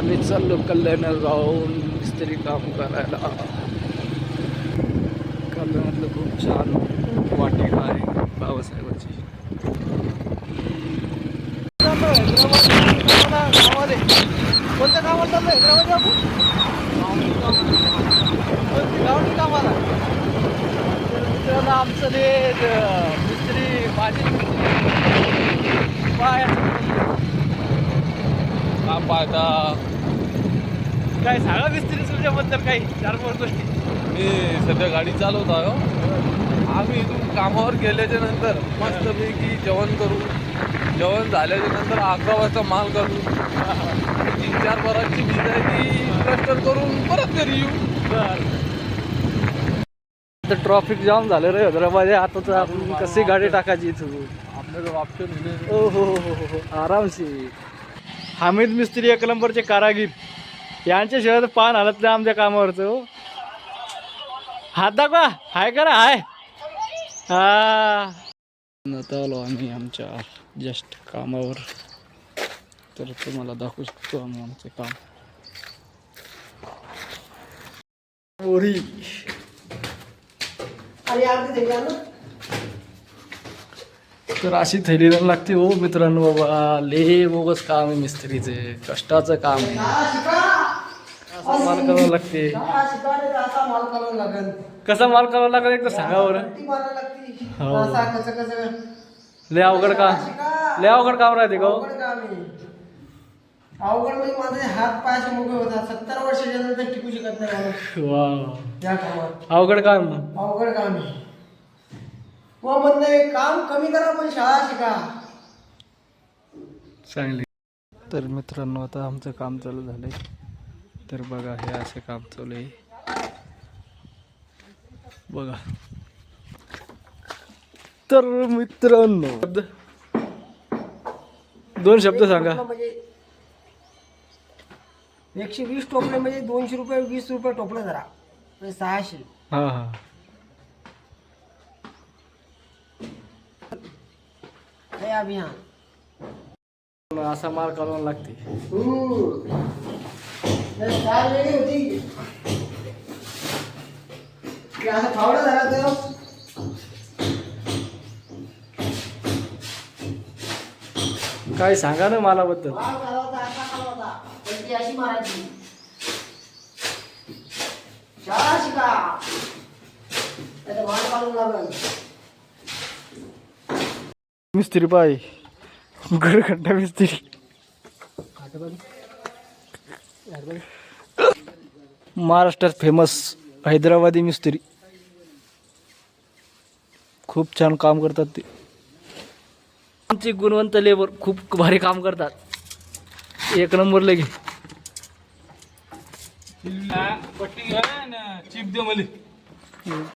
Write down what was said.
आम्ही चाललो कल्याण जाऊन मिस्त्री काम करायला. कल्याणातलं खूप छान वाटिका आहे बाबासाहेबाची. कोणत्या कामाला चाललंय हैदराबाद गावठी कामाला मित्रांनो आमचं ते मिस्त्री माझी. बाय काम पाहता काय सांगा मिस्त्री तुझ्याबद्दल काही? चार पाच गोष्टी. मी सध्या गाडी चालवत आहो आम्ही इथून कामावर गेल्याच्यानंतर मस्तपैकी जेवण करू जेवण झाल्याच्यानंतर अकरा वाजता माल करू तीन चार बराची भिजायची क्लस्टर करून परत घरी येऊ. आता ट्रॉफिक जाम झालं रे हैदराबाद. आता तर आपण कशी गाडी टाकायची इथून आपल्याकडे ऑप्शन ओ हो हो हो हो आरामशी हामिद मिस्त्री एक नंबरचे कारागीर. यांच्याशिवाय तर पान हालत नाही आमच्या कामावरचं हो. हात दाखवा. हाय करा हाय. हा. आता आलो आम्ही आमच्या जस्ट कामावर. तर तुम्हाला दाखवू शकतो आम्ही आमचे काम. बोरी तर अशी थैली लावून लागते हो मित्रांनो बाबा. ले बोगस काम आहे मिस्त्रीचे. कष्टाचं काम आहे. असं माल करावं लागते. कसा माल करावा लागेल एकदा सांगा बरं. हो. लय अवघड काम. लय अवघड काम राहते का हो? अवघड म्हणजे माझे हात पायाचे मोकळे होतात. सत्तर वर्षाच्या नंतर टिकू शकत नाही माणूस. वा अवघड काम. अवघड काम आहे. व म्हणणं आहे, काम कमी करा पण शाळा शिका. चांगली. तर मित्रांनो आता आमचं काम चालू झालंय. तर बघा हे असे काम चालू आहे. बघा. तर मित्रांनो शब्द? दोन शब्द सांगा. म्हणजे एकशे वीस टोपले म्हणजे दोनशे रुपये वीस रुपये टोपलं जरा. म्हणजे सहाशे. हा हा. अभियान असा माल काढून लागते हम्म. हे। स्टाईल वेगळी होती हे असं फावडं झाला तर काय सांगा ना? मालाबद्दल वाळ घालावता, असा घालावता. पण ती अशी मारायची शाळा शिका नाहीतर वाळ काढून लागल मिस्त्री पाय गडखंडा मिस्त्री. महाराष्ट्रात फेमस हैदराबादी मिस्त्री. खूप छान काम करतात ते. आमचे गुणवंत लेबर खूप भारी काम करतात. एक नंबर लगे. चिप दे